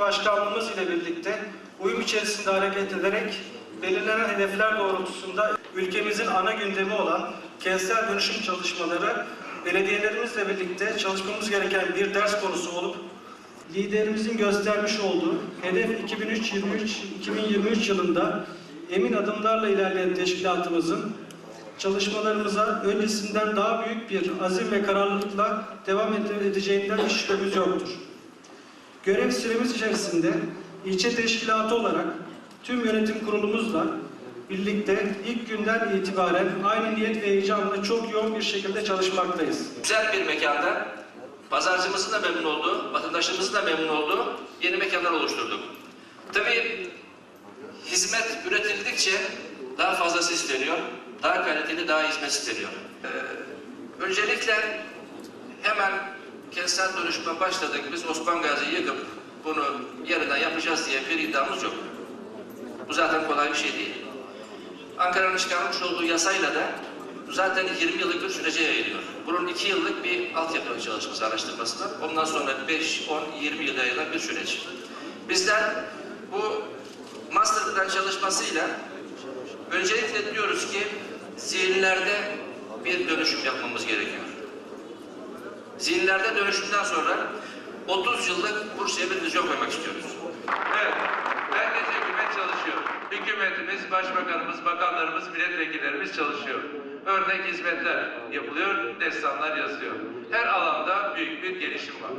başkanlığımız ile birlikte uyum içerisinde hareket ederek belirlenen hedefler doğrultusunda ülkemizin ana gündemi olan kentsel dönüşüm çalışmaları belediyelerimizle birlikte çalışmamız gereken bir ders konusu olup liderimizin göstermiş olduğu hedef 2003-2023 yılında emin adımlarla ilerleyen teşkilatımızın çalışmalarımıza öncesinden daha büyük bir azim ve kararlılıkla devam ede- edeceğinden hiç şüphemiz yoktur. Görev süremiz içerisinde ilçe teşkilatı olarak tüm yönetim kurulumuzla birlikte ilk günden itibaren aynı niyet ve heyecanla çok yoğun bir şekilde çalışmaktayız. güzel bir mekanda pazarcımızın da memnun olduğu, vatandaşımızın da memnun olduğu yeni mekanlar oluşturduk. Tabii hizmet üretildikçe daha fazlası isteniyor, daha kaliteli, daha hizmet isteniyor. Ee, öncelikle hemen kentsel dönüşüme başladık. Biz Osman Gazi'yi yıkıp bunu yeniden yapacağız diye bir iddiamız yok. Bu zaten kolay bir şey değil. Ankara'nın çıkarmış olduğu yasayla da zaten 20 yıllık bir sürece yayılıyor. Bunun 2 yıllık bir altyapı çalışması araştırması var. Ondan sonra 5, 10, 20 yıl yayılan bir süreç. Bizler bu master plan çalışmasıyla öncelikle diyoruz ki zihinlerde bir dönüşüm yapmamız gerekiyor. Zihinlerde dönüşümden sonra 30 yıllık Bursa'ya bir vizyon koymak istiyoruz. Evet, herkes hükümet çalışıyor. Hükümetimiz, başbakanımız, bakanlarımız, milletvekillerimiz çalışıyor. Örnek hizmetler yapılıyor, destanlar yazılıyor. Her alanda büyük bir gelişim var.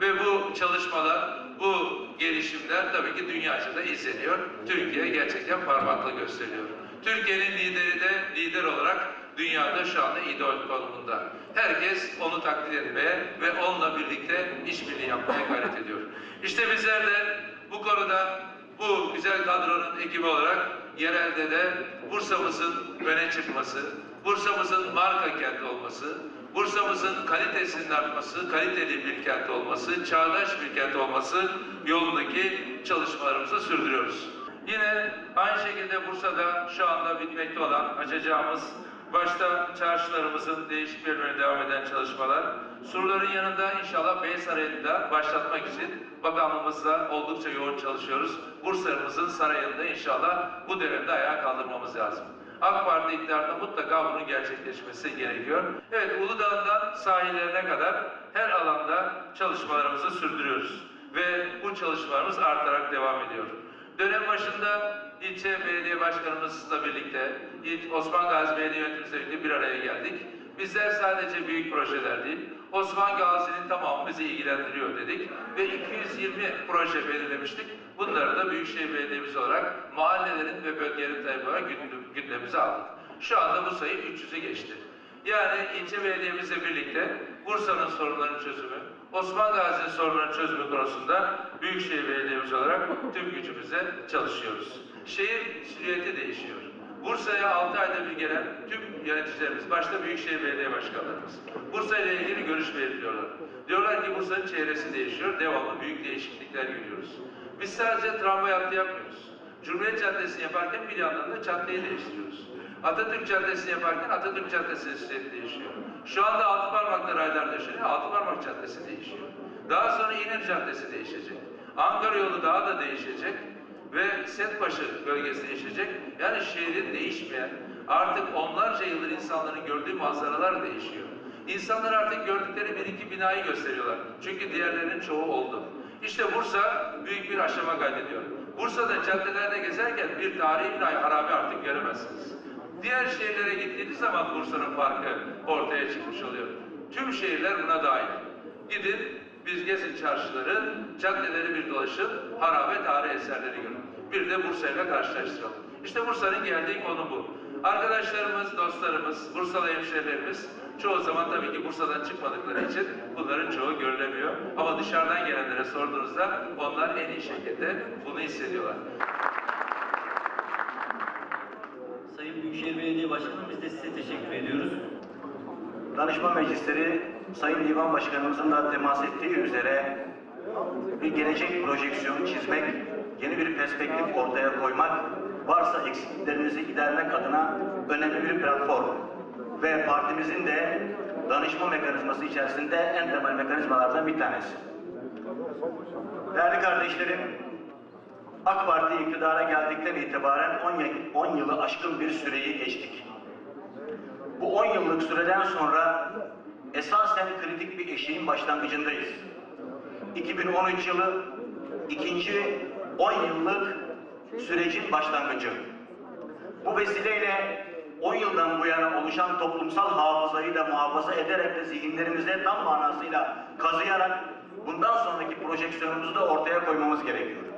Ve bu çalışmalar, bu gelişimler tabii ki dünyaca da izleniyor. Türkiye gerçekten parmakla gösteriyor. Türkiye'nin lideri de lider olarak dünyada şu anda idol konumunda. Herkes onu takdir etmeye ve onunla birlikte işbirliği yapmaya gayret ediyor. İşte bizler de bu konuda bu güzel kadronun ekibi olarak yerelde de Bursa'mızın öne çıkması, Bursa'mızın marka kent olması, Bursa'mızın kalitesinin artması, kaliteli bir kent olması, çağdaş bir kent olması yolundaki çalışmalarımızı sürdürüyoruz. Yine aynı şekilde Bursa'da şu anda bitmekte olan açacağımız başta çarşılarımızın değişik bölümlerine devam eden çalışmalar, surların yanında inşallah Bey Sarayı'nda başlatmak için bakanlığımızla oldukça yoğun çalışıyoruz. Bursa'mızın sarayında inşallah bu dönemde ayağa kaldırmamız lazım. AK Parti iktidarında mutlaka bunun gerçekleşmesi gerekiyor. Evet Uludağ'ından sahillerine kadar her alanda çalışmalarımızı sürdürüyoruz. Ve bu çalışmalarımız artarak devam ediyor. Dönem başında ilçe belediye başkanımızla birlikte, Osman Gazi Belediye Yönetimimizle birlikte bir araya geldik. Bizler sadece büyük projeler değil, Osman Gazi'nin tamamı bizi ilgilendiriyor dedik ve 220 proje belirlemiştik. Bunları da Büyükşehir Belediyemiz olarak mahallelerin ve bölgelerin tabi olarak gündem- gündemimize aldık. Şu anda bu sayı 300'ü geçti. Yani ilçe belediyemizle birlikte Bursa'nın sorunlarının çözümü, Osman Gazi'nin sorunlarının çözümü konusunda Büyükşehir Belediyemiz olarak tüm gücümüzle çalışıyoruz. Şehir silüeti değişiyor. Bursa'ya 6 ayda bir gelen tüm yöneticilerimiz, başta Büyükşehir Belediye Başkanlarımız, Bursa ile ilgili görüş belirtiyorlar. Diyorlar ki Bursa'nın çehresi değişiyor, devamlı büyük değişiklikler görüyoruz. Biz sadece tramvay hattı yapmıyoruz. Cumhuriyet Caddesi'ni yaparken bir yandan da caddeyi değiştiriyoruz. Atatürk Caddesi'ni yaparken Atatürk silüeti değişiyor. Şu anda Altıparmak'ta raylar döşeniyor, Altıparmak Caddesi değişiyor. Daha sonra İnönü Caddesi değişecek. Ankara yolu daha da değişecek ve Setbaşı bölgesi değişecek. Yani şehrin değişmeyen, artık onlarca yıldır insanların gördüğü manzaralar değişiyor. İnsanlar artık gördükleri bir iki binayı gösteriyorlar. Çünkü diğerlerinin çoğu oldu. İşte Bursa büyük bir aşama kaydediyor. Bursa'da caddelerde gezerken bir tarihi binayı harabe artık göremezsiniz. Diğer şehirlere gittiğiniz zaman Bursa'nın farkı ortaya çıkmış oluyor. Tüm şehirler buna dahil. Gidin biz gezin çarşıları, caddeleri bir dolaşın, harabe tarih eserleri görün. Bir de Bursa ile karşılaştıralım. İşte Bursa'nın geldiği konu bu. Arkadaşlarımız, dostlarımız, Bursalı hemşehrilerimiz çoğu zaman tabii ki Bursa'dan çıkmadıkları için bunların çoğu görülemiyor. Ama dışarıdan gelenlere sorduğunuzda onlar en iyi şekilde bunu hissediyorlar. Sayın Büyükşehir Belediye Başkanım biz de size teşekkür ediyoruz. Danışma meclisleri Sayın Divan Başkanımızın da temas ettiği üzere bir gelecek projeksiyonu çizmek, yeni bir perspektif ortaya koymak, varsa eksikliklerimizi gidermek adına önemli bir platform. Ve partimizin de danışma mekanizması içerisinde en temel mekanizmalardan bir tanesi. Değerli kardeşlerim, AK Parti iktidara geldikten itibaren 10, y- 10 yılı aşkın bir süreyi geçtik. Bu 10 yıllık süreden sonra esasen kritik bir eşiğin başlangıcındayız. 2013 yılı ikinci 10 yıllık sürecin başlangıcı. Bu vesileyle 10 yıldan bu yana oluşan toplumsal hafızayı da muhafaza ederek de zihinlerimize tam manasıyla kazıyarak bundan sonraki projeksiyonumuzu da ortaya koymamız gerekiyor.